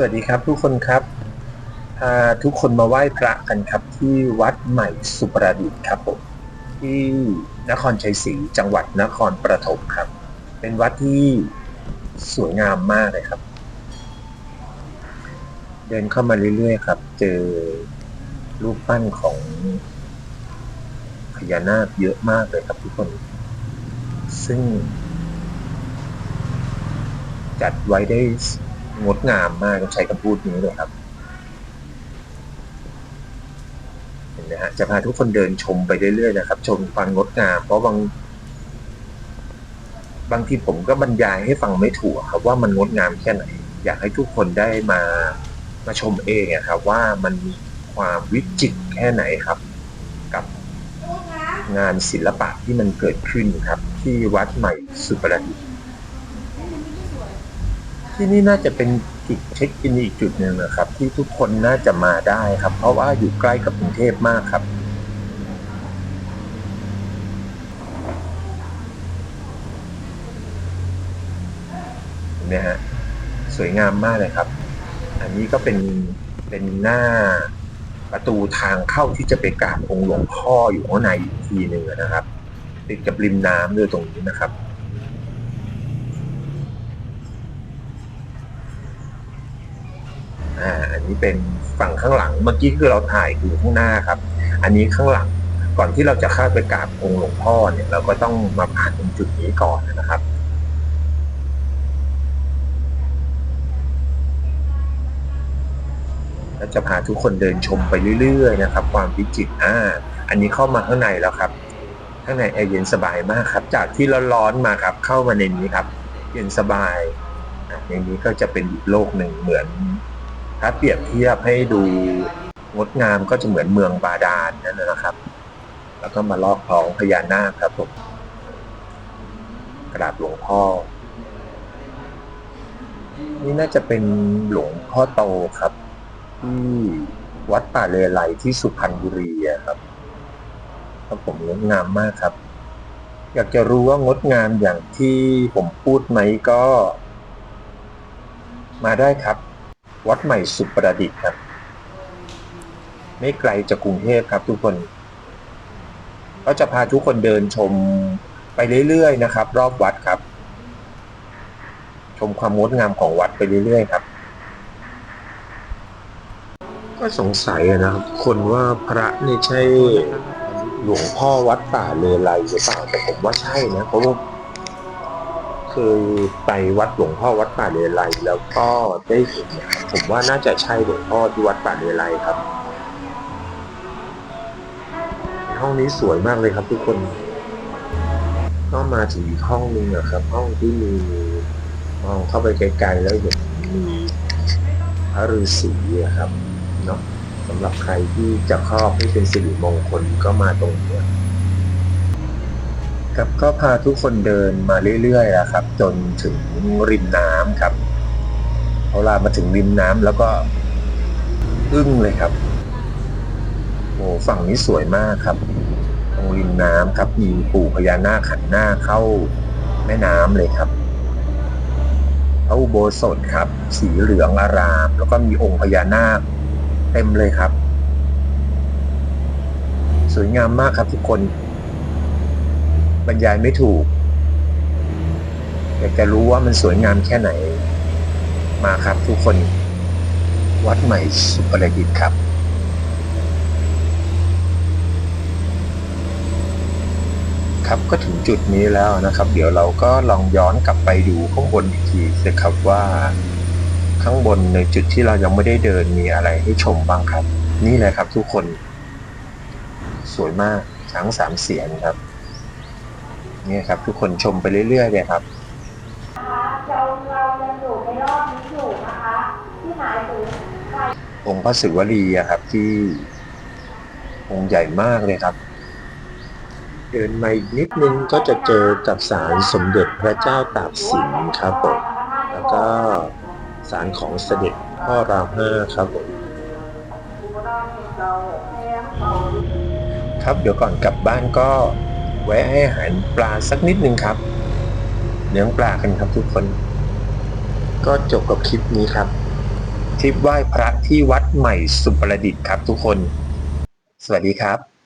สวัสดีครับทุกคนครับพาทุกคนมาไหว้พระกันครับ ที่วัดใหม่สุประดิษฐ์ครับผมที่นครชัยศรีจังหวัดนครปฐมครับ เป็นวัดที่สวยงามมากเลยครับ เดินเข้ามาเรื่อยๆครับ เจอรูปปั้นของพญานาคเยอะมากเลยครับทุกคน ซึ่ง จัดไว้ได้ งดงามมากต้องใช้คำพูดนี้เลยครับเห็นไหมฮะจะพาทุกคนเดินชมไปเรื่อยๆนะครับ ชมความงดงาม เพราะบาง บางทีผมก็บรรยายให้ฟังไม่ถูกครับ ว่ามันงดงามแค่ไหน อยากให้ทุกคนได้มามาชมเองอะครับ ว่ามันมีความวิจิตรแค่ไหนครับ กับงานศิลปะที่มันเกิดขึ้นครับ ที่วัดใหม่สุประดิษฐ์ ที่นี่น่าจะเป็นจุดเช็คอินอีกจุดหนึ่งนะครับ ที่ทุกคนน่าจะมาได้ครับ เพราะว่าอยู่ใกล้กับกรุงเทพมากครับเห็นไหมฮะสวยงามมากเลยครับ อันนี้ก็เป็นเป็นหน้าประตูทางเข้าที่จะไปกราบองค์หลวงพ่ออยู่ข้างในอีกทีหนึ่งนะครับ ติดกับริมน้ำด้วยตรงนี้นะครับ อันนี้เป็นฝั่งข้างหลังเมื่อกี้คือเราถ่ายอยู่ข้างหน้าครับ อันนี้ข้างหลังก่อนที่เราจะเข้าไปกราบองค์หลวงพ่อเนี่ยเราก็ต้องมาผ่านตรงจุดนี้ก่อนนะครับก็จะพาทุกคนเดินชมไปเรื่อยๆนะครับ ความวิจิตรอ่าอันนี้เข้ามาข้างในแล้วครับ ข้างในแอร์เย็นสบายมากครับ จากที่ร้อนๆมาครับ เข้ามาในนี้ครับ เย็นสบายอะอย่างนี้ก็จะเป็นอีกโลกหนึ่งเหมือน ถ้าเปรียบเทียบให้ดูงดงามก็จะเหมือนเมืองบาดาลนั่นนะครับ แล้วก็มาลอกคลองพญานาคครับผมกราบหลวงพ่อ นี่น่าจะเป็นหลวงพ่อโตครับ ที่วัดป่าเลไลที่สุพรรณบุรีครับครับผมงดงามมากครับ อยากจะรู้ว่างดงามอย่างที่ผมพูดไหมก็ มาได้ครับ วัดใหม่สุประดิษฐ์ครับ ไม่ไกลจากกรุงเทพครับทุกคน ก็จะพาทุกคนเดินชมไปเรื่อยๆนะครับ รอบวัดครับ ชมความงดงามของวัดไปเรื่อยๆครับ ก็สงสัยนะครับ คนว่าพระนี่ใช่หลวงพ่อวัดป่าเลไลหรือเปล่าแต่ผมว่าใช่นะเพราะว่าเคยไปวัดหลวงพ่อวัดป่าเลไลแล้วก็ได้เห็นนะครับ ผมว่าน่าจะใช่หลวงพ่อที่วัดป่าเลไลครับ ห้องนี้สวยมากเลยครับทุกคน ก็มาถึงห้องนึงนะครับ ห้องที่มีมองเข้าไปไกลๆแล้วเห็นมีพระฤาษีอะครับเนาะสำหรับใครที่จะครอบให้เป็นสิริมงคลก็มาตรงนี้ครับก็พาทุกคนเดินมาเรื่อยๆอะครับ จนถึงริมน้ำครับ พอลามาถึงริมน้ำแล้วก็อึ้งเลยครับโอ้ฝั่งนี้สวยมากครับ ตรงริมน้ำครับมีปู่พญานาคขันหน้าเข้าแม่น้ำเลยครับพระอุโบสถครับ สีเหลืองอาราม แล้วก็มีองค์พญานาคเต็มเลยครับ สวยงามมากครับทุกคน บรรยายไม่ถูกอยากจะรู้ว่ามันสวยงามแค่ไหน มาครับทุกคนวัดใหม่สุประดิษฐ์ครับ ครับก็ถึงจุดนี้แล้วนะครับ เดี๋ยวเราก็ลองย้อนกลับไปดูข้างบนอีกทีสิครับว่าข้างบนในจุดที่เรายังไม่ได้เดินมีอะไรให้ชมบ้างครับ นี่เลยครับทุกคน สวยมากช้างสามเสียนครับนี่ครับทุกคนชมไปเรื่อยๆเลยครับ เราเรายังอยู่ในรอบนี้อยู่นะคะ ที่หมายถึงครองค์พระศิวลีอะครับที่องค์ใหญ่มากเลยครับ เดินมาอีกนิดนึงก็จะเจอกับศาลสมเด็จพระเจ้าตากสินครับผมแล้วก็ศาลของเสด็จพ่อรามห้าครับผมครับเดี๋ยวก่อนกลับบ้านก็แวะให้อาหารปลาสักนิดนึงครับ เลี้ยงปลากันครับทุกคน ก็จบกับคลิปนี้ครับทริปไหว้พระที่วัดใหม่สุประดิษฐ์ครับทุกคน สวัสดีครับ